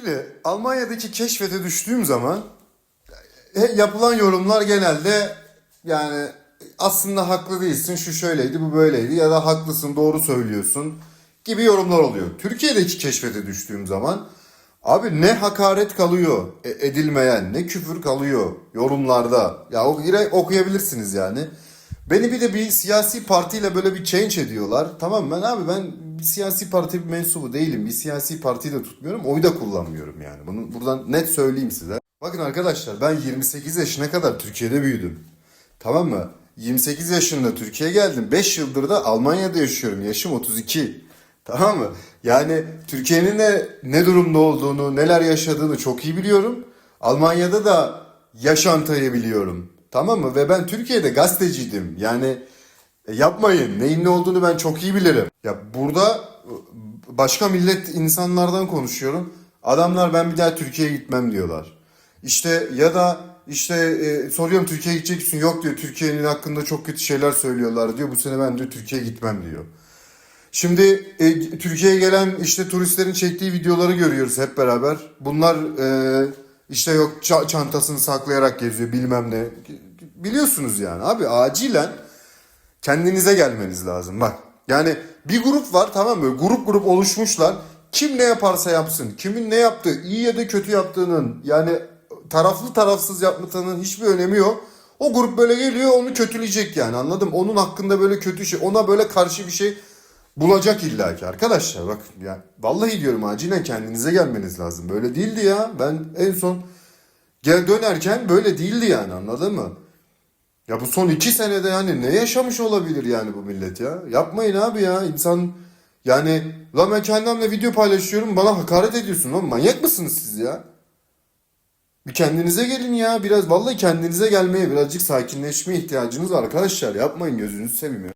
Şimdi Almanya'daki keşfete düştüğüm zaman e, yapılan yorumlar genelde yani aslında haklı değilsin şu şöyleydi bu böyleydi ya da haklısın doğru söylüyorsun gibi yorumlar oluyor. Türkiye'deki keşfete düştüğüm zaman abi ne hakaret kalıyor e, edilmeyen ne küfür kalıyor yorumlarda. Ya okuyabilirsiniz yani. Beni bir de bir siyasi partiyle böyle bir change ediyorlar. Tamam ben abi ben bir siyasi parti mensubu değilim. Bir siyasi partiyi de tutmuyorum. Oy da kullanmıyorum yani. Bunu buradan net söyleyeyim size. Bakın arkadaşlar ben 28 yaşına kadar Türkiye'de büyüdüm. Tamam mı? 28 yaşında Türkiye'ye geldim. 5 yıldır da Almanya'da yaşıyorum. Yaşım 32. Tamam mı? Yani Türkiye'nin de ne durumda olduğunu, neler yaşadığını çok iyi biliyorum. Almanya'da da yaşantıyı biliyorum. Tamam mı? Ve ben Türkiye'de gazeteciydim. Yani e, yapmayın. Neyin ne olduğunu ben çok iyi bilirim. Ya burada e, başka millet insanlardan konuşuyorum. Adamlar ben bir daha Türkiye'ye gitmem diyorlar. İşte ya da işte e, soruyorum Türkiye'ye gidecek misin? Yok diyor. Türkiye'nin hakkında çok kötü şeyler söylüyorlar diyor. Bu sene ben diyor Türkiye'ye gitmem diyor. Şimdi e, Türkiye'ye gelen işte turistlerin çektiği videoları görüyoruz hep beraber. Bunlar e, işte yok ça- çantasını saklayarak geziyor bilmem ne. Biliyorsunuz yani abi acilen kendinize gelmeniz lazım bak. Yani bir grup var tamam mı? Grup grup oluşmuşlar. Kim ne yaparsa yapsın. Kimin ne yaptığı iyi ya da kötü yaptığının yani taraflı tarafsız yaptığının hiçbir önemi yok. O grup böyle geliyor onu kötüleyecek yani anladım. Onun hakkında böyle kötü şey ona böyle karşı bir şey bulacak illaki arkadaşlar bak ya vallahi diyorum acilen kendinize gelmeniz lazım. Böyle değildi ya. Ben en son gel dönerken böyle değildi yani anladın mı? Ya bu son iki senede yani ne yaşamış olabilir yani bu millet ya? Yapmayın abi ya insan yani lan ben kendimle video paylaşıyorum bana hakaret ediyorsun oğlum manyak mısınız siz ya? Bir kendinize gelin ya biraz vallahi kendinize gelmeye birazcık sakinleşmeye ihtiyacınız var arkadaşlar yapmayın gözünüzü seveyim ya.